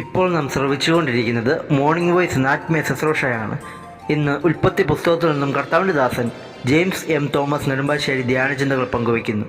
ഇപ്പോൾ നാം ശ്രവിച്ചുകൊണ്ടിരിക്കുന്നത് morning voice നാത്മീയ ശുശ്രൂഷയാണ് ഇന്ന് ഉൽപ്പത്തി പുസ്തകത്തിൽ നിന്നും കർത്താവിന്റെ ദാസൻ ജെയിംസ് എം തോമസ് നെടുമ്പാശ്ശേരി ധ്യാനചിന്തകൾ പങ്കുവയ്ക്കുന്നു.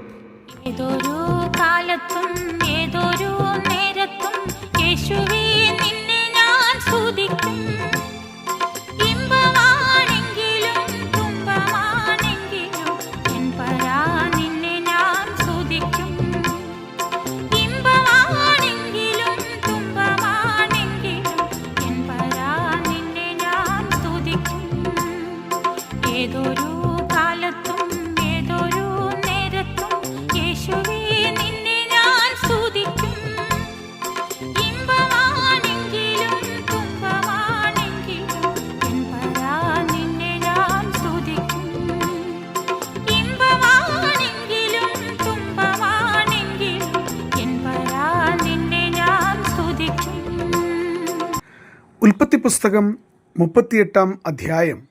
പുസ്തകം മുപ്പത്തിയെട്ടാം അധ്യായം.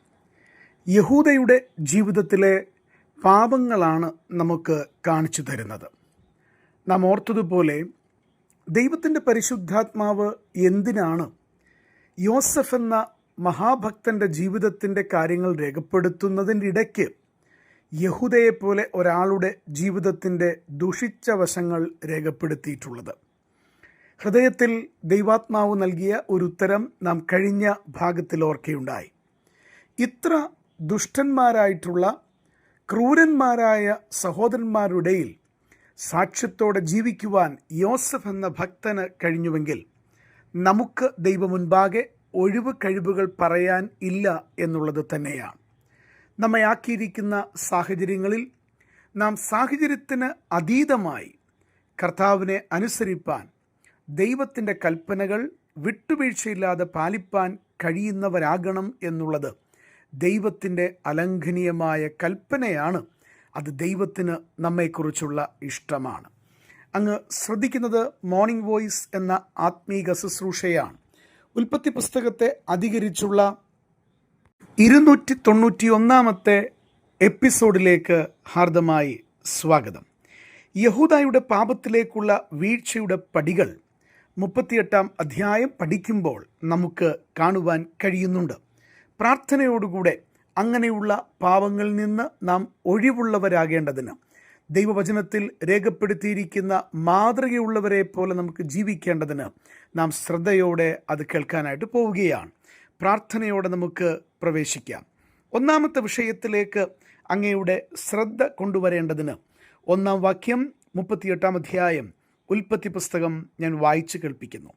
യഹൂദയുടെ ജീവിതത്തിലെ പാപങ്ങളാണ് നമുക്ക് കാണിച്ചു തരുന്നത്. നാം ഓർത്തതുപോലെ ദൈവത്തിന്റെ പരിശുദ്ധാത്മാവ് എന്തിനാണ് യോസഫ് എന്ന മഹാഭക്തന്റെ ജീവിതത്തിന്റെ കാര്യങ്ങൾ രേഖപ്പെടുത്തുന്നതിന്റെ ഇടയ്ക്ക് യഹൂദയെപ്പോലെ ഒരാളുടെ ജീവിതത്തിന്റെ ദുഷിച്ച വശങ്ങൾ രേഖപ്പെടുത്തിയിട്ടുള്ളത്? ഹൃദയത്തിൽ ദൈവാത്മാവ് നൽകിയ ഒരു ഉത്തരം നാം കഴിഞ്ഞ ഭാഗത്തിൽ ഓർക്കുകയുണ്ടായി. ഇത്ര ദുഷ്ടന്മാരായിട്ടുള്ള ക്രൂരന്മാരായ സഹോദരന്മാരുടെയിൽ സാക്ഷ്യത്തോടെ ജീവിക്കുവാൻ യോസഫ് എന്ന ഭക്തന് കഴിഞ്ഞുവെങ്കിൽ നമുക്ക് ദൈവമുൻപാകെ ഒഴിവ് കഴിവുകൾ പറയാൻ ഇല്ല എന്നുള്ളത് തന്നെയാണ് നമ്മെ ആക്കിയിരിക്കുന്ന സാഹചര്യങ്ങളിൽ നാം സാഹചര്യത്തിന് അതീതമായി കർത്താവിനെ അനുസരിപ്പാൻ ദൈവത്തിന്റെ കൽപ്പനകൾ വിട്ടുവീഴ്ചയില്ലാതെ പാലിപ്പാൻ കഴിയുന്നവരാകണം എന്നുള്ളത് ദൈവത്തിന്റെ അലംഘനീയമായ കൽപ്പനയാണ്. അത് ദൈവത്തിന് നമ്മെക്കുറിച്ചുള്ള ഇഷ്ടമാണ്. അങ്ങ് ശ്രദ്ധിക്കുന്നത് മോർണിംഗ് വോയിസ് എന്ന ആത്മീക ശുശ്രൂഷയാണ്. ഉൽപ്പത്തി പുസ്തകത്തെ അധികരിച്ചുള്ള ഇരുന്നൂറ്റി തൊണ്ണൂറ്റി ഒന്നാമത്തെ എപ്പിസോഡിലേക്ക് ഹാർദമായി സ്വാഗതം. യഹൂദായുടെ പാപത്തിലേക്കുള്ള വീഴ്ചയുടെ പടികൾ മുപ്പത്തിയെട്ടാം അധ്യായം പഠിക്കുമ്പോൾ നമുക്ക് കാണുവാൻ കഴിയുന്നുണ്ട്. പ്രാർത്ഥനയോടുകൂടെ അങ്ങനെയുള്ള പാവങ്ങളിൽ നിന്ന് നാം ഒഴിവുള്ളവരാകേണ്ടതിന് ദൈവവചനത്തിൽ രേഖപ്പെടുത്തിയിരിക്കുന്ന മാതൃകയുള്ളവരെ പോലെ നമുക്ക് ജീവിക്കേണ്ടതിന് നാം ശ്രദ്ധയോടെ അത് കേൾക്കാനായിട്ട് പോവുകയാണ്. പ്രാർത്ഥനയോടെ നമുക്ക് പ്രവേശിക്കാം. ഒന്നാമത്തെ വിഷയത്തിലേക്ക് അങ്ങയുടെ ശ്രദ്ധ കൊണ്ടുവരേണ്ടതിന് ഒന്നാം വാക്യം മുപ്പത്തിയെട്ടാം അധ്യായം ഉൽപ്പത്തി പുസ്തകം ഞാൻ വായിച്ചു കേൾപ്പിക്കുന്നു.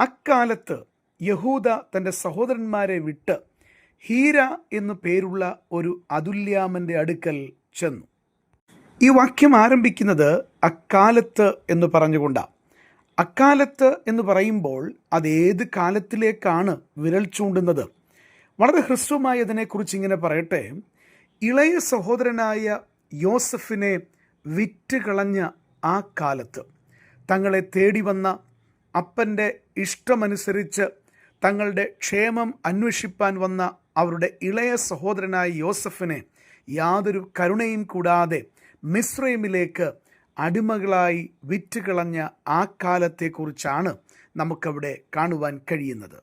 അക്കാലത്ത് യഹൂദ തന്റെ സഹോദരന്മാരെ വിട്ട് ഹീര എന്നു പേരുള്ള ഒരു അതുല്യാമന്റെ അടുക്കൽ ചെന്നു. ഈ വാക്യം ആരംഭിക്കുന്നത് അക്കാലത്ത് എന്ന് പറഞ്ഞുകൊണ്ടാണ് അക്കാലത്ത് എന്ന് പറയുമ്പോൾ അത് ഏത് കാലത്തിലേക്കാണ് വിരൽ ചൂണ്ടുന്നത്? വളരെ ഹ്രസ്വമായി അതിനെക്കുറിച്ച് ഇങ്ങനെ പറയട്ടെ. ഇളയ സഹോദരനായ യോസഫിനെ വിറ്റ് കളഞ്ഞ ആ കാലത്ത് തങ്ങളെ തേടി വന്ന അപ്പന്റെ ഇഷ്ടമനുസരിച്ച് തങ്ങളുടെ ക്ഷേമം അന്വേഷിപ്പാൻ വന്ന അവരുടെ ഇളയ സഹോദരനായ യോസഫിനെ യാതൊരു കരുണയും കൂടാതെ മിശ്രൈമിലേക്ക് അടിമകളായി വിറ്റുകളഞ്ഞ ആ കാലത്തെക്കുറിച്ചാണ് നമുക്കവിടെ കാണുവാൻ കഴിയുന്നത്.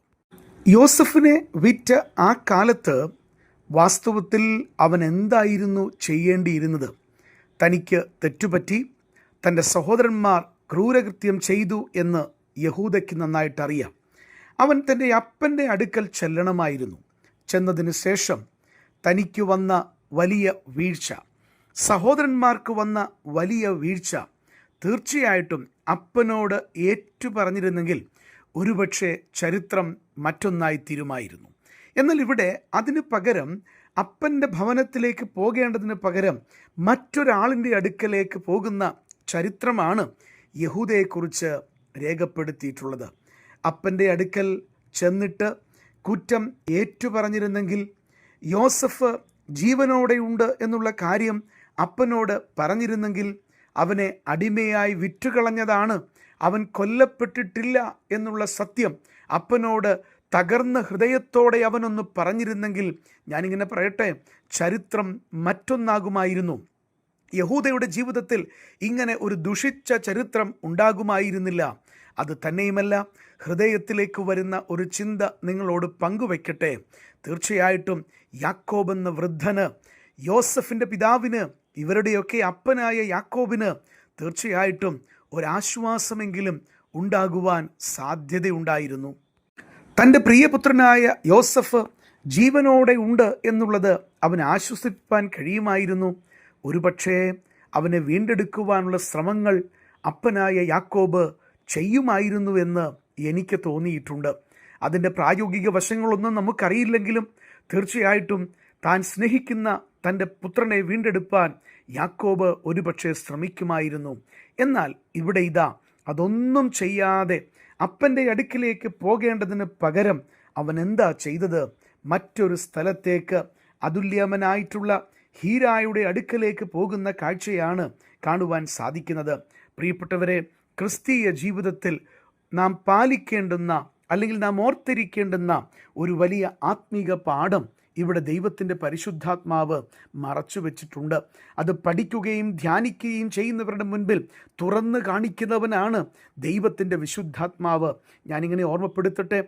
യോസഫിനെ വിറ്റ ആ കാലത്ത് വാസ്തവത്തിൽ അവൻ എന്തായിരുന്നു ചെയ്യേണ്ടിയിരുന്നത്? തനിക്ക് തെറ്റുപറ്റി തന്റെ സഹോദരന്മാർ ക്രൂരകൃത്യം ചെയ്തു എന്ന് യഹൂദയ്ക്ക് നന്നായിട്ടറിയാം. അവൻ തന്റെ അപ്പന്റെ അടുക്കൽ ചെല്ലണമായിരുന്നു. ചെന്നതിന് ശേഷം തനിക്ക് വന്ന വലിയ വീഴ്ച. സഹോദരന്മാർക്ക് വന്ന വലിയ വീഴ്ച. തീർച്ചയായിട്ടും അപ്പനോട് ഏറ്റു പറഞ്ഞിരുന്നെങ്കിൽ ഒരുപക്ഷെ ചരിത്രം മറ്റൊന്നായി തീരുമായിരുന്നു. എന്നാൽ ഇവിടെ അതിന് പകരം അപ്പന്റെ ഭവനത്തിലേക്ക് പോകേണ്ടതിന് പകരം മറ്റൊരാളിന്റെ അടുക്കലേക്ക് പോകുന്ന ചരിത്രമാണ് യഹൂദയെക്കുറിച്ച് രേഖപ്പെടുത്തിയിട്ടുള്ളത്. അപ്പന്റെ അടുക്കൽ ചെന്നിട്ട് കുറ്റം ഏറ്റുപറഞ്ഞിരുന്നെങ്കിൽ യോസഫ് ജീവനോടെയുണ്ട് എന്നുള്ള കാര്യം അപ്പനോട് പറഞ്ഞിരുന്നെങ്കിൽ അവനെ അടിമയായി വിറ്റുകളഞ്ഞതാണ്. അവൻ കൊല്ലപ്പെട്ടിട്ടില്ല എന്നുള്ള സത്യം അപ്പനോട് തകർന്ന ഹൃദയത്തോടെ അവനൊന്ന് പറഞ്ഞിരുന്നെങ്കിൽ ഞാനിങ്ങനെ പറയട്ടെ ചരിത്രം മറ്റൊന്നാകുമായിരുന്നു. യഹൂദയുടെ ജീവിതത്തിൽ ഇങ്ങനെ ഒരു ദുഷിച്ച ചരിത്രം ഉണ്ടാകുമായിരുന്നില്ല. അത് തന്നെയുമല്ല ഹൃദയത്തിലേക്ക് വരുന്ന ഒരു ചിന്ത നിങ്ങളോട് പങ്കുവയ്ക്കട്ടെ തീർച്ചയായിട്ടും യാക്കോബ് എന്ന വൃദ്ധന് യോസഫിന്റെ പിതാവിന് ഇവരുടെയൊക്കെ അപ്പനായ യാക്കോബിന് തീർച്ചയായിട്ടും ഒരാശ്വാസമെങ്കിലും ഉണ്ടാകുവാൻ സാധ്യതയുണ്ടായിരുന്നു. തന്റെ പ്രിയപുത്രനായ യോസഫ് ജീവനോടെ ഉണ്ട് എന്നുള്ളത് അവൻ ആശ്വസിപ്പാൻ കഴിയുമായിരുന്നു. ഒരുപക്ഷേ അവനെ വീണ്ടെടുക്കുവാനുള്ള ശ്രമങ്ങൾ അപ്പനായ യാക്കോബ് ചെയ്യുമായിരുന്നുവെന്ന് എനിക്ക് തോന്നിയിട്ടുണ്ട്. അതിന്റെ പ്രായോഗിക വശങ്ങളൊന്നും നമുക്കറിയില്ലെങ്കിലും തീർച്ചയായിട്ടും താൻ സ്നേഹിക്കുന്ന തന്റെ പുത്രനെ വീണ്ടെടുപ്പാൻ യാക്കോബ് ഒരുപക്ഷെ ശ്രമിക്കുമായിരുന്നു. എന്നാൽ ഇവിടെ ഇതാ അതൊന്നും ചെയ്യാതെ അപ്പന്റെ അടുക്കിലേക്ക് പോകേണ്ടതിന് പകരം അവൻ എന്താ ചെയ്തത്? മറ്റൊരു സ്ഥലത്തേക്ക് അതുല്യമനായിട്ടുള്ള ഹീരായുടെ അടുക്കലേക്ക് പോകുന്ന കാഴ്ചയാണ് കാണുവാൻ സാധിക്കുന്നത്. പ്രിയപ്പെട്ടവരെ ക്രിസ്തീയ ജീവിതത്തിൽ നാം പാലിക്കേണ്ടുന്ന അല്ലെങ്കിൽ നാം ഓർത്തിരിക്കേണ്ടുന്ന ഒരു വലിയ ആത്മീക പാഠം ഇവിടെ ദൈവത്തിന്റെ പരിശുദ്ധാത്മാവ് മറച്ചു വച്ചിട്ടുണ്ട്. അത് പഠിക്കുകയും ധ്യാനിക്കുകയും ചെയ്യുന്നവരുടെ മുൻപിൽ തുറന്ന് കാണിക്കുന്നവനാണ് ദൈവത്തിന്റെ വിശുദ്ധാത്മാവ്. ഞാനിങ്ങനെ ഓർമ്മപ്പെടുത്തട്ടെ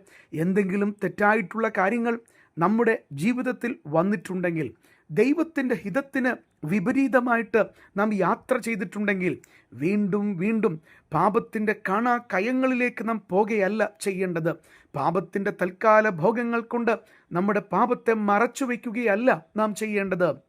എന്തെങ്കിലും തെറ്റായിട്ടുള്ള കാര്യങ്ങൾ നമ്മുടെ ജീവിതത്തിൽ വന്നിട്ടുണ്ടെങ്കിൽ ദൈവത്തിന്റെ ഹിതത്തിന് വിപരീതമായിട്ട് നാം യാത്ര ചെയ്തിട്ടുണ്ടെങ്കിൽ വീണ്ടും വീണ്ടും പാപത്തിന്റെ കാണാ കയങ്ങളിലേക്ക് നാം പോകുകയല്ല ചെയ്യേണ്ടത്. പാപത്തിന്റെ തൽക്കാല ഭോഗങ്ങൾ കൊണ്ട് നമ്മുടെ പാപത്തെ മറച്ചു വയ്ക്കുകയല്ല നാം ചെയ്യേണ്ടത്.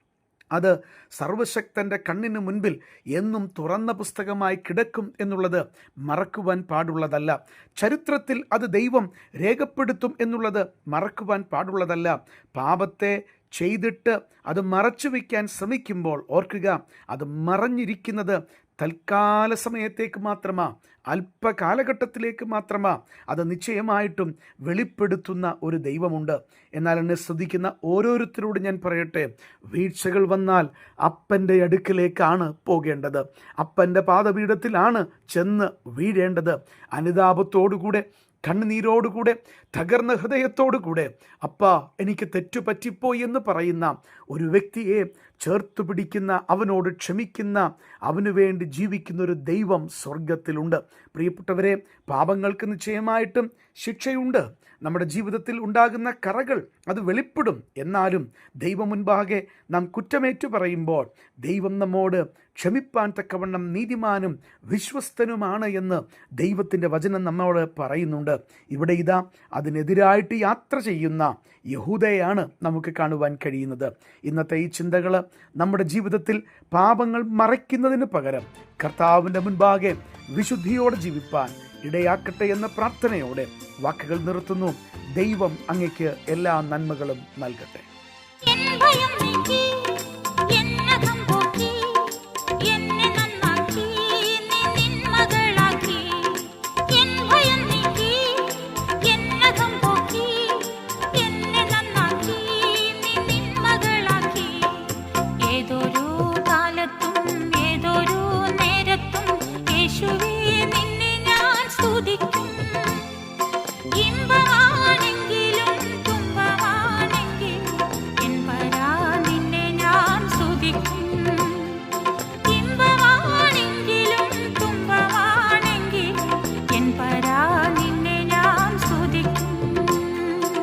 അത് സർവശക്തന്റെ കണ്ണിന് മുൻപിൽ എന്നും തുറന്ന പുസ്തകമായി കിടക്കും എന്നുള്ളത് മറക്കുവാൻ പാടുള്ളതല്ല. ചരിത്രത്തിൽ അത് ദൈവം രേഖപ്പെടുത്തും എന്നുള്ളത് മറക്കുവാൻ പാടുള്ളതല്ല. പാപത്തെ ചെയ്തിട്ട് അത് മറച്ചു വയ്ക്കാൻ ശ്രമിക്കുമ്പോൾ ഓർക്കുക അത് മറഞ്ഞിരിക്കുന്നത് തൽക്കാല സമയത്തേക്ക് മാത്രമാ അല്പകാലഘട്ടത്തിലേക്ക് മാത്രമാ. അത് നിശ്ചയമായിട്ടും വെളിപ്പെടുത്തുന്ന ഒരു ദൈവമുണ്ട്. എന്നാൽ എന്നെ ശ്രദ്ധിക്കുന്ന ഓരോരുത്തരോട് ഞാൻ പറയട്ടെ വീഴ്ചകൾ വന്നാൽ അപ്പന്റെ അടുക്കിലേക്കാണ് പോകേണ്ടത്. അപ്പന്റെ പാദപീഠത്തിലാണ് ചെന്ന് വീഴേണ്ടത്. അനുതാപത്തോടുകൂടെ കണ്ണുനീരോടുകൂടെ തകർന്ന ഹൃദയത്തോടുകൂടെ അപ്പ എനിക്ക് തെറ്റു പറ്റിപ്പോയി എന്ന് പറയുന്ന ഒരു വ്യക്തിയെ ചേർത്ത് പിടിക്കുന്ന അവനോട് ക്ഷമിക്കുന്ന അവനു വേണ്ടി ജീവിക്കുന്ന ഒരു ദൈവം സ്വർഗത്തിലുണ്ട് പ്രിയപ്പെട്ടവരെ പാപങ്ങൾക്ക് നിശ്ചയമായിട്ടും ശിക്ഷയുണ്ട്. നമ്മുടെ ജീവിതത്തിൽ ഉണ്ടാകുന്ന കറകൾ അത് വെളിപ്പെടും. എന്നാലും ദൈവം മുൻപാകെ നാം കുറ്റമേറ്റു പറയുമ്പോൾ ദൈവം നമ്മോട് ക്ഷമിപ്പാൻ തക്കവണ്ണം നീതിമാനും വിശ്വസ്തനുമാണ് എന്ന് ദൈവത്തിന്റെ വചനം നമ്മോട് പറയുന്നുണ്ട്. ഇവിടെ ഇതാ അതിനെതിരായിട്ട് യാത്ര ചെയ്യുന്ന യഹൂദയാണ് നമുക്ക് കാണുവാൻ കഴിയുന്നത്. ഇന്നത്തെ ഈ ചിന്തകൾ നമ്മുടെ ജീവിതത്തിൽ പാപങ്ങൾ മറയ്ക്കുന്നതിന് പകരം കർത്താവിന്റെ മുൻപാകെ വിശുദ്ധിയോടെ ജീവിപ്പാൻ ഇടയാക്കട്ടെ എന്ന പ്രാർത്ഥനയോടെ വാക്കുകൾ നിർത്തുന്നു. ദൈവം അങ്ങയ്ക്ക് എല്ലാ നന്മകളും നൽകട്ടെ. bye.